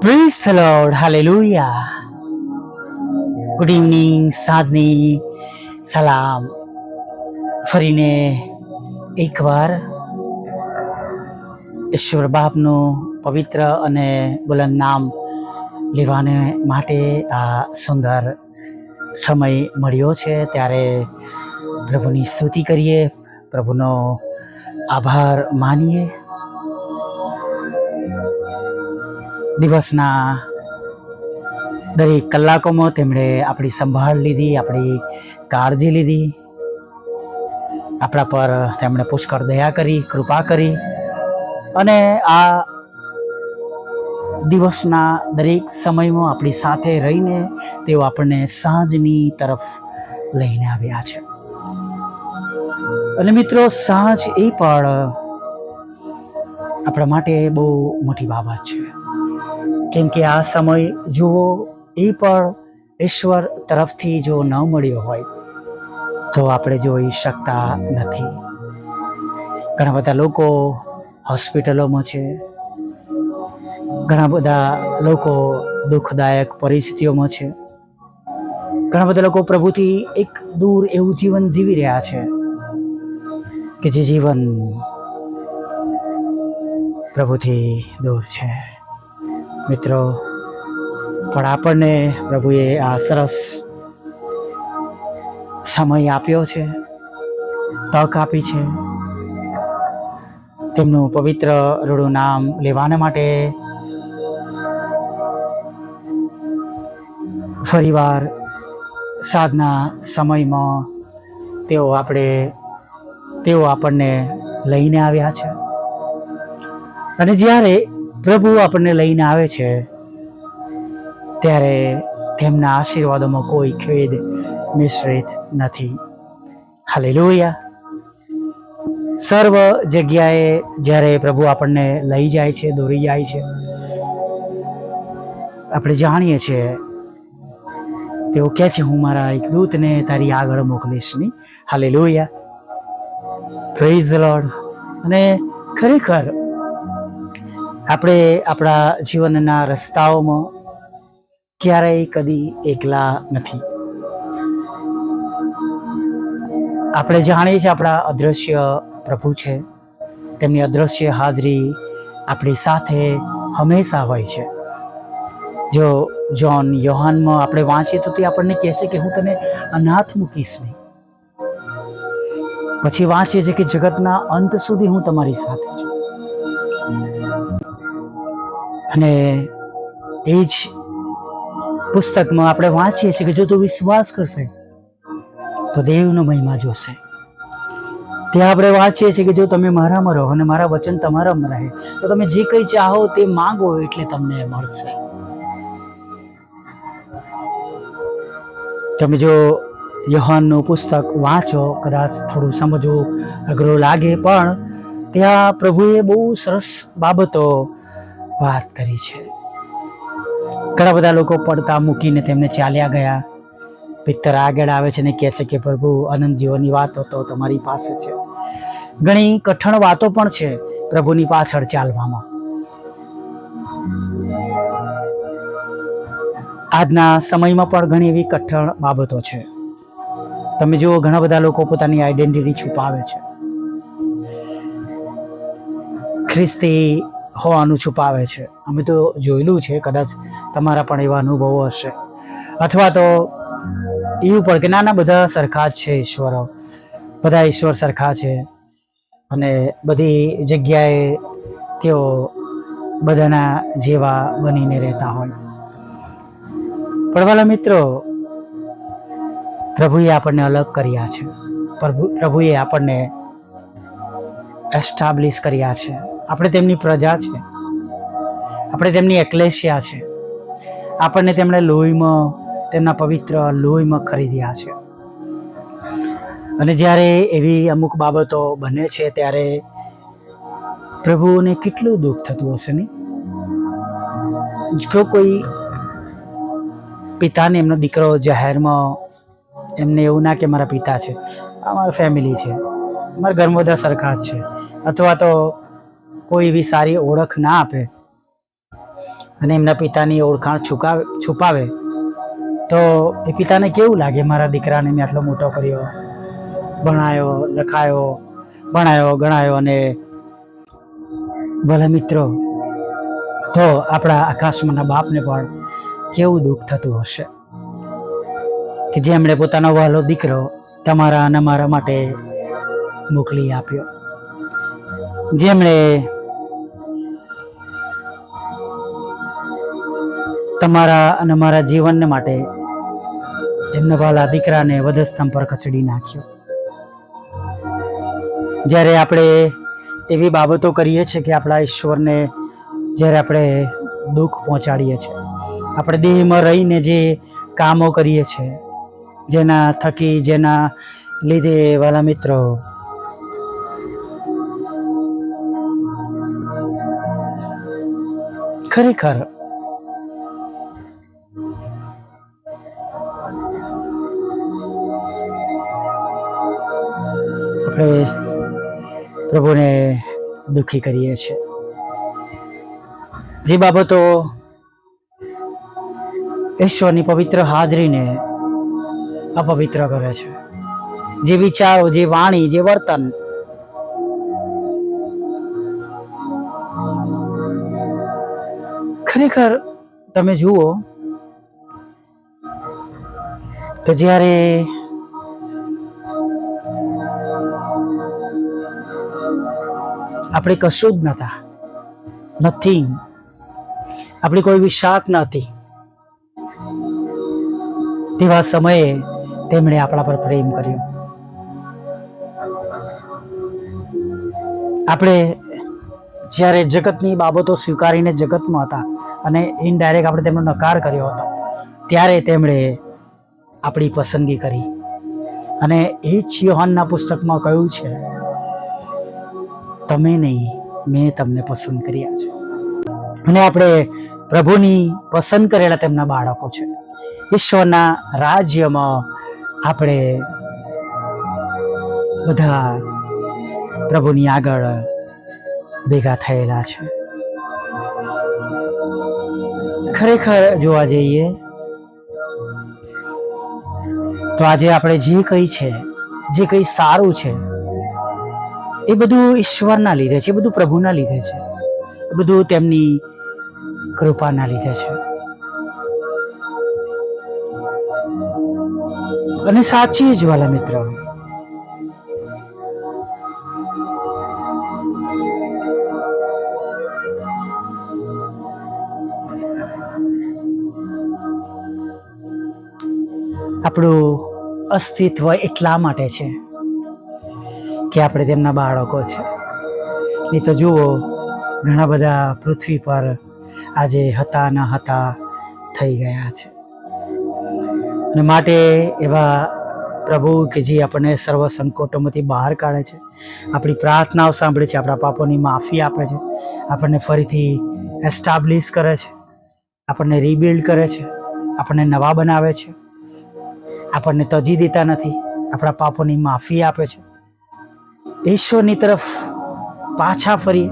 Praise the lord hallelujah good evening સાંજની સલામ ફરીને એકવાર ઈશ્વર બાપનું પવિત્ર અને બુલંદ નામ લેવાને માટે આ સુંદર સમય મળ્યો છે. ત્યારે પ્રભુની સ્તુતિ કરીએ. પ્રભુનો આભાર માનીએ. દિવસના દરેક કલાકોમાં તેમણે આપણી સંભાળ લીધી, આપણી કાળજી લીધી. આપણા પર તેમણે પુષ્કળ દયા કરી, કૃપા કરી. અને આ દિવસના દરેક સમયમાં આપણી સાથે રહીને તેઓ આપણને સાંજની તરફ લઈને આવ્યા છે. અને મિત્રો, સાંજ એ પણ આપણા માટે બહુ મોટી બાબત છે. કેમ કે આ સમય જુઓ, એ પણ ઈશ્વર તરફથી જો ન મળ્યો હોય, તો આપણે જોઈ શકતા નથી. ઘણા બધા લોકો હોસ્પિટલોમાં છે. ઘણા બધા લોકો દુઃખદાયક પરિસ્થિતિઓમાં છે. ઘણા બધા લોકો પ્રભુથી એક દૂર એવું જીવન જીવી રહ્યા છે કે જે જીવન પ્રભુથી દૂર છે. મિત્રો. પણ આપણને પ્રભુએ આ સરસ સમય આપ્યો છે, તક આપી છે. તેમનું પવિત્ર રૂડું નામ લેવાના માટે ફરીવાર સાધના સમયમાં તેઓ આપણે, તેઓ આપણને લઈને આવ્યા છે. અને જ્યારે પ્રભુ આપણને લઈને આવે છે, ત્યારે તેમના આશીર્વાદોમાં કોઈ ખેદ મિશ્રિત નથી. હાલેલુયા. સર્વ જગ્યાએ જ્યારે પ્રભુ આપણને લઈ જાય છે, દોરી જાય છે, આપણે જાણીએ છીએ, તેઓ કહે છે, હું મારા એક દૂતને તારી આગળ મોકલીશ નહીં. હાલેલુયા. પ્રેઝ લોર્ડ અને ખરેખર આપણે આપણા જીવનના રસ્તાઓમાં ક્યારેય કદી એકલા નથી. આપણે જાણીએ છીએ આપણા અદ્રશ્ય પ્રભુ છે. તેમની અદૃશ્ય હાજરી આપણી સાથે હંમેશા હોય છે. જો જોન યોહાનમાં આપણે વાંચીએ તો તે આપણને કહે છે કે હું તને અનાથ મૂકીશ નહીં. પછી વાંચીએ છીએ કે જગતના અંત સુધી હું તમારી સાથે છું. અને એ જ પુસ્તકમાં આપણે વાંચીએ છીએ કે જો તું વિશ્વાસ કરશે, તો દેવનો મહિમા જોશે. ત્યાં આપણે વાંચીએ છીએ કે જો તમે મારામાં રહો અને મારા વચન તમારામાં રહે, તો તમે જે કંઈ ચાહો તે માંગો એટલે તમને મળશે. તમે જો યોહાનનું પુસ્તક વાંચો, કદાચ થોડું સમજવું અઘરું લાગે, પણ ત્યાં પ્રભુએ બહુ સરસ બાબતો વાત કરી છે. ઘણા બધા લોકો પડતા મૂકીને તેમને ચાલ્યા ગયા. પિત્તર આગળ આવે છે ને કહે છે કે, પ્રભુ, અનંત જીવનની વાતો તો તમારી પાસે છે. ઘણી કઠણ વાતો પણ છે પ્રભુની પાછળ ચાલવામાં. આજના સમયમાં પણ ઘણી એવી કઠણ બાબતો છે. તમે જુઓ, ઘણા બધા લોકો પોતાની આઈડેન્ટિટી છુપાવે છે. ખ્રિસ્તી હોવાનું છુપાવે છે. અમે તો જોયેલું છે, કદાચ તમારા પણ એવા અનુભવો હશે. અથવા તો એવું પણ કે નાના બધા સરખા જ છે ઈશ્વરો. બધા ઈશ્વર સરખા છે. અને બધી જગ્યાએ તેઓ બધાના જેવા બનીને રહેતા હોય. પણ મિત્રો, પ્રભુએ આપણને અલગ કર્યા છે. પ્રભુ, પ્રભુએ આપણને એસ્ટાબ્લિશ કર્યા છે. આપણે તેમની પ્રજા છે. આપણે તેમની એકલેશિયા છે. આપણને તેમણે લોહીમાં, તેમના પવિત્ર લોહીમાં ખરીદ્યા છે. અને જ્યારે એવી અમુક બાબતો બને છે, ત્યારે પ્રભુને કેટલું દુઃખ થતું હશે નહીં? જો કોઈ પિતાને એમનો દીકરો જાહેરમાં એમને એવું ના કે મારા પિતા છે, આ મારા ફેમિલી છે. મારા ઘરમાં બધા સરખા જ છે. અથવા તો કોઈ એવી સારી ઓળખ ના આપે અને એમના પિતાની ઓળખાણ છુકાવે છુપાવે, તો એ પિતાને કેવું લાગે? મારા દીકરાને મેં આટલો મોટો કર્યો. ભણાયો, લખાયો, ભણાયો, ગણાયો અને ભલે મિત્રો, તો આપણા આકાશમાંના બાપને પણ કેવું દુઃખ થતું હશે કે જેમણે પોતાનો વહાલો દીકરો તમારા અને મારા માટે મોકલી આપ્યો. જેમણે તમારા અને મારા જીવનને માટે એમના વાલા દીકરાને વધસ્તંભ પર કચડી નાખ્યો. જ્યારે આપણે એવી બાબતો કરીએ છીએ કે આપણા ઈશ્વરને જ્યારે આપણે દુઃખ પહોંચાડીએ છીએ, આપણે દેહમાં રહીને જે કામો કરીએ છીએ, જેના થકી, જેના લીધે વાલા મિત્રો, ખરેખર આપણે પ્રભુને દુઃખી કરીએ છીએ. જે બાબતો ઈશ્વરની પવિત્ર હાજરીને અપવિત્ર કરે છે. જે વિચારો, જે વાણી, જે વર્તન ખરેખર તમે જુઓ તો જ્યારે આપણે કશું જ નતા નથિંગ આપણી કોઈ વિશાખ નહોતી તેવા સમયે તેમણે આપણા પર પ્રેમ કર્યો. આપણે જ્યારે જગતની બાબતો સ્વીકારીને જગતમાં હતા અને ઇનડાયરેક્ટ આપણે તેમનો નકાર કર્યો હતો, ત્યારે તેમણે આપણી પસંદગી કરી. અને એ જ યોહાનના પુસ્તકમાં કહ્યું છે તમે નહીં, મેં તમને પસંદ કર્યા છે. અને આપણે પ્રભુની પસંદ કરેલા તેમના બાળકો છે. ઈશ્વરના રાજ્યમાં આપણે બધા પ્રભુની આગળ ભેગા થયેલા છે. ખરેખર જોવા જઈએ તો આજે આપણે જે કંઈ છે, જે કંઈ સારું છે એ બધું ઈશ્વરના લીધે છે, એ બધું પ્રભુના લીધે છે. એ બધું તેમની કૃપાના લીધે છે. અને સાચી જ વાલા મિત્ર. આપણું અસ્તિત્વ એટલા માટે છે. કે આપણે તેમના બાળકો છે. નહીં તો જુઓ, ઘણા બધા પૃથ્વી પર આજે હતા ન હતા થઈ ગયા છે. અને માટે એવા પ્રભુ કે જે આપણને સર્વ સંકોટોમાંથી બહાર કાઢે છે. આપણી પ્રાર્થનાઓ સાંભળે છે, આપણા પાપોની માફી આપે છે. આપણને ફરીથી એસ્ટાબ્લિશ કરે છે. આપણને રીબિલ્ડ કરે છે. આપણને નવા બનાવે છે. આપણને તજી દેતા નથી. આપણા પાપોની માફી આપે છે. ઈશ્વરની તરફ પાછા ફરીએ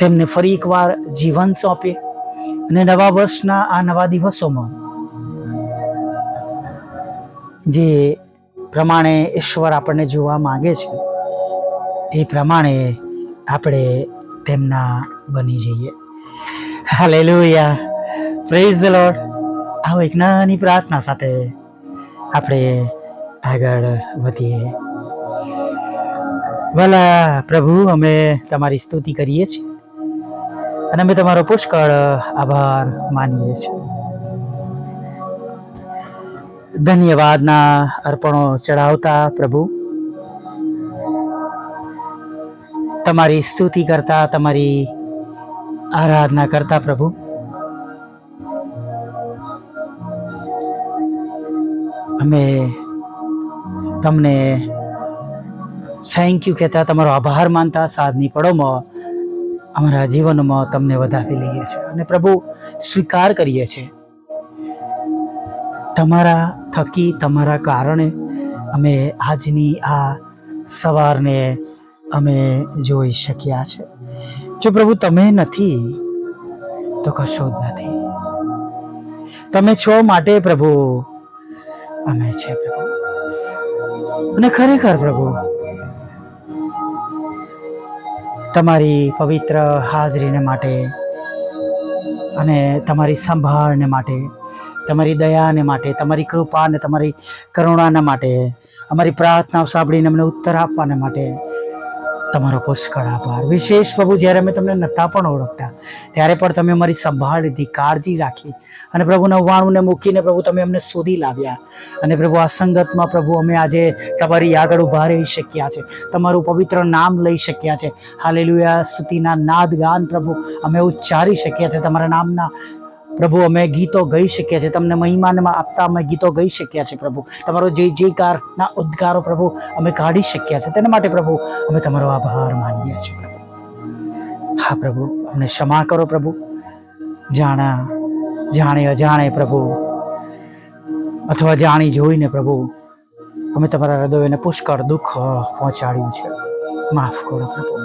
તેમને ફરી એકવાર જીવન સોંપીએ અને નવા વર્ષના આ નવા દિવસોમાં જે પ્રમાણે ઈશ્વર આપણને જોવા માંગે છે, એ પ્રમાણે આપણે તેમના બની જઈએ. હાલેલુયા. પ્રેઝ ધ લોર્ડ આવો એક નાની પ્રાર્થના સાથે આપણે આગળ વધીએ. ભલા પ્રભુ, અમે તમારી સ્તુતિ કરીએ છીએ અને અમે તમારો પુષ્કળ આભાર માનીએ છીએ. ધન્યવાદના અર્પણો ચડાવતા પ્રભુ. તમારી સ્તુતિ કરતા, તમારી આરાધના કરતા પ્રભુ. અમે તમને થેન્ક યુ કહેતા તમારો આભાર માનતા, સાધની પળોમાં અમારા જીવનમાં તમને વધાવી લઈએ છીએ અને પ્રભુ સ્વીકાર કરીએ છીએ. તમારા થકી, તમારા કારણે અમે આજની આ સવારને અમે જોઈ શક્યા છે. જો પ્રભુ તમે નથી, તો કશું જ નથી. તમે છો માટે પ્રભુ અમે છે પ્રભુ. અને ખરેખર પ્રભુ તમારી પવિત્ર હાજરીને માટે અને તમારી સંભાળને માટે, તમારી દયાને માટે, તમારી કૃપાને, તમારી કરુણાને માટે, અમારી પ્રાર્થનાઓ સાંભળીને અમને ઉત્તર આપવાને માટે તમારો પુષ્કળ આભાર. વિશેષ પ્રભુ, જ્યારે અમે તમને નહોતા પણ ઓળખતા, ત્યારે પણ તમે અમારી સંભાળ લીધી, કાળજી રાખી અને પ્રભુ નવ્વાણુંને મૂકીને પ્રભુ તમે અમને શોધી લાવ્યા. અને પ્રભુ, આ સંગતમાં પ્રભુ અમે આજે તમારી આગળ ઊભા રહી શક્યા છે. તમારું પવિત્ર નામ લઈ શક્યા છે. હાલેલુયા. સ્તુતિના નાદ ગાન પ્રભુ અમે ઉચ્ચારી શક્યા છે તમારા નામના. પ્રભુ, અમે ગીતો ગઈ શક્યા છે તમને મહિમાનમાં આપતા અમે ગીતો ગઈ શક્યા છે પ્રભુ. તમારો જય જયકારના ઉદ્ગારો, પ્રભુ, અમે કાઢી શક્યા છે તેના માટે, પ્રભુ, અમે તમારો આભાર માનીએ છીએ, પ્રભુ. હા, પ્રભુ, અમને ક્ષમા કરો, પ્રભુ. જાણા, જાણે, અજાણે, પ્રભુ. અથવા જાણી જોઈને, પ્રભુ, અમે તમારા હૃદયને પુષ્કળ દુઃખ પહોંચાડ્યું છે. માફ કરો, પ્રભુ.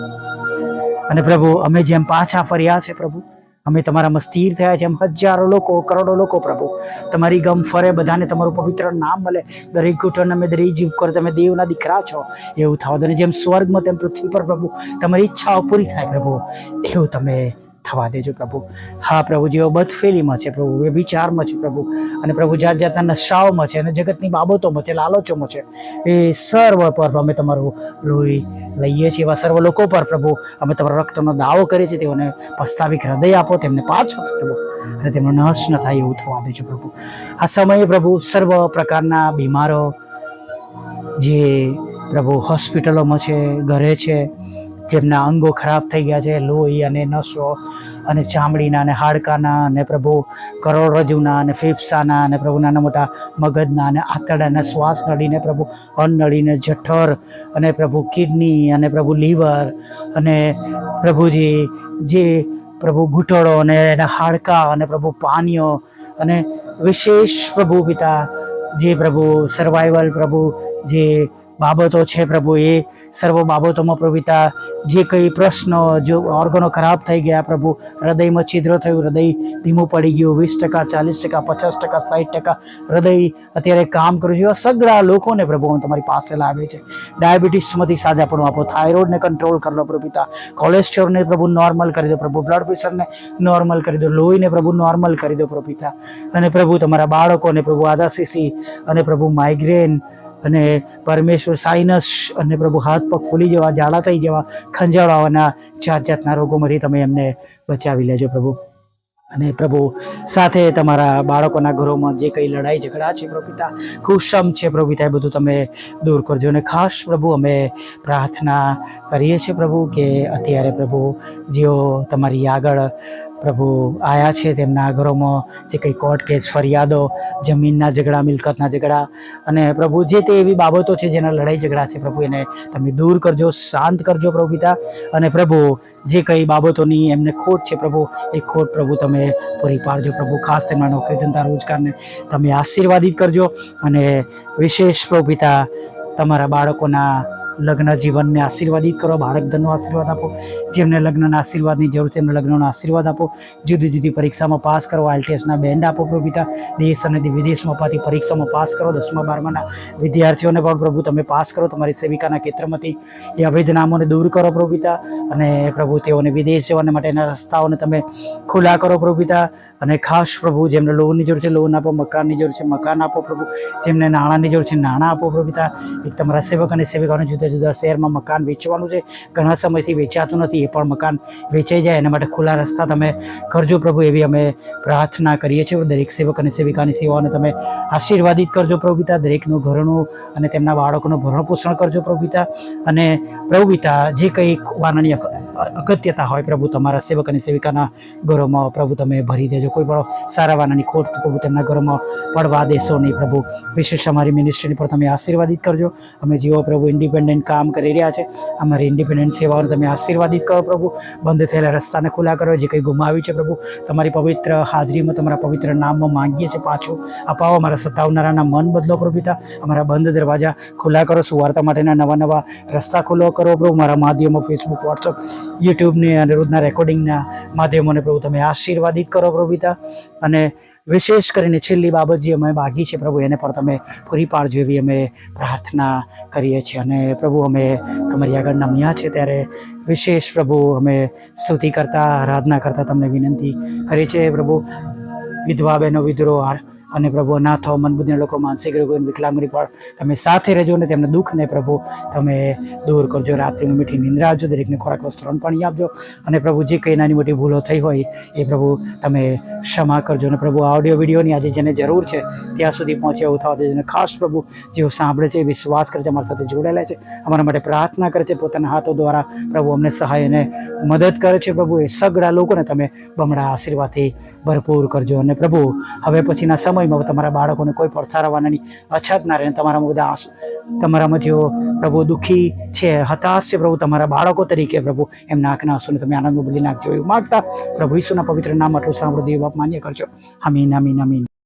અને પ્રભુ, અમે જેમ પાછા ફર્યા છે, પ્રભુ અમે તમારામાં સ્થિર થયા છે એમ હજારો લોકો, કરોડો લોકો પ્રભુ. તમારી ગમ ફરે, બધાને તમારું પવિત્ર નામ મળે. દરેક ઘૂંટણ અમે દરેક જીવ કરો તમે દેવના દીકરા છો. એવું થવા અને જેમ સ્વર્ગમાં તેમ પૃથ્વી પર પ્રભુ, તમારી ઈચ્છાઓ પૂરી થાય પ્રભુ. એવું તમે થવા દેજો પ્રભુ. હા, પ્રભુ, જેઓ બદફેલીમાં છે પ્રભુ, વ્યભિચારમાં છે પ્રભુ, અને પ્રભુ જાત જાતના નશાઓમાં છે અને જગતની બાબતોમાં છે, લાલચોમાં છે, એ સર્વ પર અમે તમારું લોહી લઈએ છીએ. એવા સર્વ લોકો પર પ્રભુ, અમે તમારા રક્તનો દાવો કરીએ છીએ, તેઓને પસ્તાવિક હૃદય આપો, તેમને પાછા પ્રભુ, અને તેમનો નાશ ન થાય એવું થવા દેજો પ્રભુ. આ સમયે પ્રભુ સર્વ પ્રકારના બીમારો જે પ્રભુ હોસ્પિટલોમાં છે, ઘરે છે જેમના અંગો ખરાબ થઈ ગયા છે, લોહી અને નસો અને ચામડીના અને હાડકાના અને પ્રભુ કરોડરજ્જુના અને ફેફસાના અને પ્રભુ નાના મોટા મગજના અને આંતરડાના શ્વાસ નળીને પ્રભુ અન્નળીને જઠર અને પ્રભુ કિડની અને પ્રભુ લીવર અને પ્રભુજી જે પ્રભુ ઘૂંટણો અને એના હાડકા અને પ્રભુ પાનીઓ અને વિશેષ પ્રભુ પિતા જે પ્રભુ સર્વાઈવલ પ્રભુ જે બાબતો છે પ્રભુ, એ સર્વ બાબતોમાં પ્રભુતા જે કંઈ પ્રશ્નો, જો ઓર્ગનો ખરાબ થઈ ગયા પ્રભુ, હૃદયમાં છિદ્ર થયું, હૃદય ધીમું પડી ગયું, વીસ ટકા, ચાલીસ ટકા, પચાસ ટકા સાઠ ટકા, હૃદય અત્યારે કામ કરું છું. એવા સગળા લોકોને પ્રભુ હું તમારી પાસે લાવે છે. ડાયાબિટીસમાંથી સાજા પણ આપો. થાઇરોઇડને કંટ્રોલ કરી લો પ્રભુ કોલેસ્ટ્રોલને પ્રભુ નોર્મલ કરી દો પ્રભુ. બ્લડ પ્રેશરને નોર્મલ કરી દો. લોહીને પ્રભુ નોર્મલ કરી દો પ્રભુ અને પ્રભુ તમારા બાળકોને પ્રભુ આજાસીસી અને પ્રભુ માઇગ્રેન અને પરમેશ્વર સાઇનસ અને પ્રભુ હાથ પગ ફૂલી જવા, ઝાડા થઈ જવા ખંજાળાવાના જાત જાતના રોગોમાંથી તમે એમને બચાવી લેજો પ્રભુ. અને પ્રભુ, સાથે તમારા બાળકોના ઘરોમાં જે કંઈ લડાઈ ઝઘડા છે પ્રભુ પિતા કુસમ છે પ્રભુ પિતા, એ બધું તમે દૂર કરજો. અને ખાસ પ્રભુ, અમે પ્રાર્થના કરીએ છીએ પ્રભુ કે અત્યારે પ્રભુ, જેઓ તમારી આગળ પ્રભુ આયા છે તેમના ઘરોમાં જે કંઈ કોર્ટ કેસ, ફરિયાદો, જમીનના ઝઘડા, મિલકતના ઝઘડા અને પ્રભુ જે તે એવી બાબતો છે જેના લડાઈ ઝઘડા છે પ્રભુ એને તમે દૂર કરજો, શાંત કરજો પ્રભુ પિતા અને પ્રભુ જે કંઈ બાબતોની એમને ખોટ છે પ્રભુ, એ ખોટ પ્રભુ તમે પૂરી પાડજો પ્રભુ. ખાસ તેમના નોકરી ધંધા રોજગારને તમે આશીર્વાદિત કરજો અને વિશેષ પ્રભુ પિતા તમારા બાળકોના લગ્ન જીવનને આશીર્વાદિત કરો બાળક ધનનો આશીર્વાદ આપો. જેમને લગ્નના આશીર્વાદની જરૂર છે, એમને લગ્નનો આશીર્વાદ આપો. જુદી જુદી પરીક્ષામાં પાસ કરો. આઈટીએસના બેન્ડ આપો પ્રભુ દેશ અને વિદેશમાં પાતી પરીક્ષામાં પાસ કરો. દસમા, બારમાના વિદ્યાર્થીઓને પણ પ્રભુ તમે પાસ કરો. તમારી સેવિકાના ક્ષેત્રમાંથી એ અવૈધ નામોને દૂર કરો પ્રભુ અને પ્રભુ તેઓને વિદેશ જવાને માટેના રસ્તાઓને તમે ખુલ્લા કરો પ્રભુ અને ખાસ પ્રભુ જેમને લોનની જરૂર છે, લોન આપો, મકાનની જરૂર છે, મકાન આપો પ્રભુ. જેમને નાણાંની જરૂર છે, નાણાં આપો પ્રભુ એક તમારા સેવક અને સેવિકાઓને જુદા જુદા જુદા શહેરમાં મકાન વેચવાનું છે. ઘણા સમયથી વેચાતું નથી, એ પણ મકાન વેચાઈ જાય. એના માટે ખુલ્લા રસ્તા તમે કરજો પ્રભુ, એવી અમે પ્રાર્થના કરીએ છીએ. દરેક સેવક અને સેવિકાની સેવાઓને તમે આશીર્વાદિત કરજો પ્રભુ દરેકનું ઘરનું અને તેમના બાળકોનું ભરણ પોષણ કરજો પ્રભુ અને પ્રભુ જે કંઈ વાનાની અગત્યતા હોય પ્રભુ, તમારા સેવક અને સેવિકાના ઘરોમાં પ્રભુ તમે ભરી દેજો. કોઈ પણ સારા વાનાની ખોટ પ્રભુ તેમના ઘરોમાં પડવા દેશો નહીં પ્રભુ. વિશેષ અમારી મિનિસ્ટ્રીની પર તમે આશીર્વાદિત કરજો. અમે જીવો પ્રભુ ઇન્ડિપેન્ડન્ટ ઇન્ડિપેન્ડન્ટ કામ કરી રહ્યા છે. અમારી ઇન્ડિપેન્ડન્ટ સેવાઓને તમે આશીર્વાદિત કરો પ્રભુ. બંધ થયેલા રસ્તાને ખુલ્લા કરો, જે કંઈ ગુમાવ્યું છે પ્રભુ. તમારી પવિત્ર હાજરીમાં, તમારા પવિત્ર નામમાં માંગીએ છીએ પાછું. અપાવો અમારા સતાવનારાના મન બદલો પ્રભુ પિતા. અમારા બંધ દરવાજા ખુલ્લા કરો, સુવાર્તા માટેના નવા નવા રસ્તા ખુલ્લો કરો પ્રભુ. મારા માધ્યમો ફેસબુક વોટ્સઅપ યુટ્યુબની અને રોજના રેકોર્ડિંગના માધ્યમોને પ્રભુ તમે આશીર્વાદિત કરો પ્રભુ પિતા. અને વિશેષ કરીને છેલ્લી બાબત જે અમે માગી છે પ્રભુ, એને પણ તમે પૂરી પાડજો એવી અમે પ્રાર્થના કરીએ છીએ. અને પ્રભુ, અમે તમારી આગળ નમ્યા છે ત્યારે વિશેષ પ્રભુ, અમે સ્તુતિ કરતા, આરાધના કરતા તમને વિનંતી કરી છે પ્રભુ, વિધવા બહેનો વિદ્રોહ અને પ્રભુ અનાથો મનબુદ્ધિના લોકો, માનસિક રોગો, વિકલાંગની પણ તમે સાથે રહેજો અને તેમના દુઃખને પ્રભુ તમે દૂર કરજો. રાત્રિમાં મીઠી નિંદ્રા આપજો, દરેકને ખોરાક વસ્ત્રોનું પાણી આપજો. અને પ્રભુ જે કંઈ નાની મોટી ભૂલો થઈ હોય, એ પ્રભુ તમે ક્ષમા કરજો. અને પ્રભુ ઓડિયો વિડીયોની આજે જેને જરૂર છે, ત્યાં સુધી પહોંચે એવું થવા દેજો. અને ખાસ પ્રભુ જેઓ સાંભળે છે વિશ્વાસ કરે છે, અમારા સાથે જોડાયેલા છે, અમારા માટે પ્રાર્થના કરે છે, પોતાના હાથો દ્વારા પ્રભુ અમને સહાય અને મદદ કરે છે પ્રભુ. એ સગડા લોકોને તમે બમણા આશીર્વાદથી ભરપૂર કરજો. અને પ્રભુ, હવે પછીના સમયમાં તમારા બાળકોને કોઈ પણ સારાવાનાની અછત ના રહે તમારામાં બધા આંસુ તમારામાં જેઓ પ્રભુ દુઃખી છે, હતાશ છે પ્રભુ, તમારા બાળકો તરીકે પ્રભુ એમના આંખના આંસુને તમે આનંદમાં બદલી નાખજો એવું માગતા પ્રભુ ઈસુના પવિત્ર નામ આટલું સાંભળો, દેવ બાપ માન્ય કરજો. અમીન અમીન અમીન